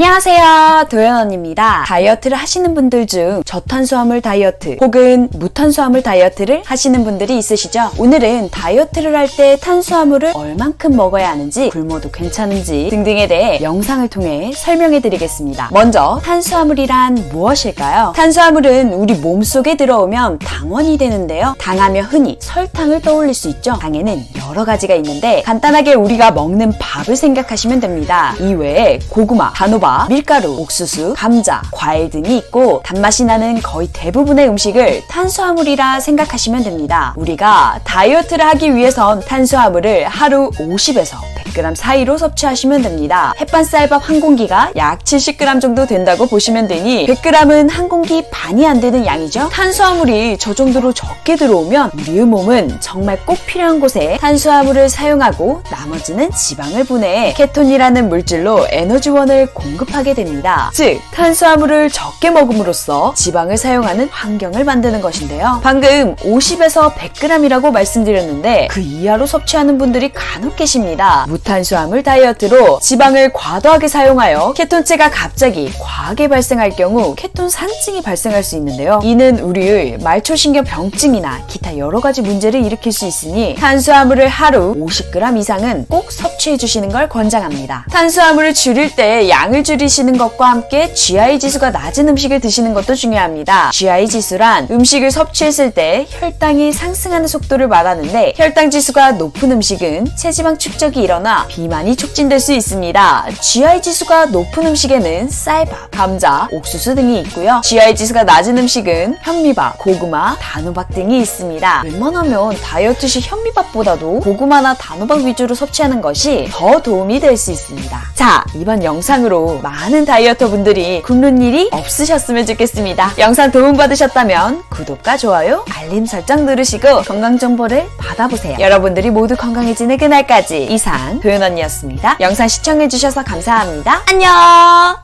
안녕하세요. 도연 언니입니다. 다이어트를 하시는 분들 중 저탄수화물 다이어트 혹은 무탄수화물 다이어트를 하시는 분들이 있으시죠? 오늘은 다이어트를 할 때 탄수화물을 얼만큼 먹어야 하는지 굶어도 괜찮은지 등등에 대해 영상을 통해 설명해 드리겠습니다. 먼저 탄수화물이란 무엇일까요? 탄수화물은 우리 몸속에 들어오면 당원이 되는데요. 당하며 흔히 설탕을 떠올릴 수 있죠. 당에는 여러 가지가 있는데 간단하게 우리가 먹는 밥을 생각하시면 됩니다. 이 외에 고구마, 단호박, 밀가루, 옥수수, 감자, 과일 등이 있고 단맛이 나는 거의 대부분의 음식을 탄수화물이라 생각하시면 됩니다. 우리가 다이어트를 하기 위해선 탄수화물을 하루 50에서 100g 사이로 섭취하시면 됩니다. 햇반쌀밥 한 공기가 약 70g 정도 된다고 보시면 되니 100g은 한 공기 반이 안 되는 양이죠. 탄수화물이 저 정도로 적게 들어오면 우리의 몸은 정말 꼭 필요한 곳에 탄수화물을 사용하고 나머지는 지방을 분해해 케톤이라는 물질로 에너지원을 공급하게 됩니다. 즉 탄수화물을 적게 먹음으로써 지방을 사용하는 환경을 만드는 것인데요. 방금 50에서 100g이라고 말씀드렸는데 그 이하로 섭취하는 분들이 간혹 계십니다. 무탄수화물 다이어트로 지방을 과도하게 사용하여 케톤체가 갑자기 과하게 발생할 경우 케톤 산증이 발생할 수 있는데요. 이는 우리의 말초신경 병증이나 기타 여러 가지 문제를 일으킬 수 있으니 탄수화물을 하루 50g 이상은 꼭 섭취해 주시는 걸 권장합니다. 탄수화물을 줄일 때 양을 줄이시는 것과 함께 GI 지수가 낮은 음식을 드시는 것도 중요합니다. GI 지수란 음식을 섭취했을 때 혈당이 상승하는 속도를 말하는데 혈당 지수가 높은 음식은 체지방 축적이 일어나 비만이 촉진될 수 있습니다. GI 지수가 높은 음식에는 쌀밥, 감자, 옥수수 등이 있고요. GI 지수가 낮은 음식은 현미밥, 고구마, 단호박 등이 있습니다. 웬만하면 다이어트 시 현미밥보다도 고구마나 단호박 위주로 섭취하는 것이 더 도움이 될 수 있습니다. 자, 이번 영상으로 많은 다이어터 분들이 굶는 일이 없으셨으면 좋겠습니다. 영상 도움받으셨다면 구독과 좋아요, 알림 설정 누르시고 건강 정보를 받아보세요. 여러분들이 모두 건강해지는 그날까지 이상 도연 언니였습니다. 영상 시청해주셔서 감사합니다. 안녕!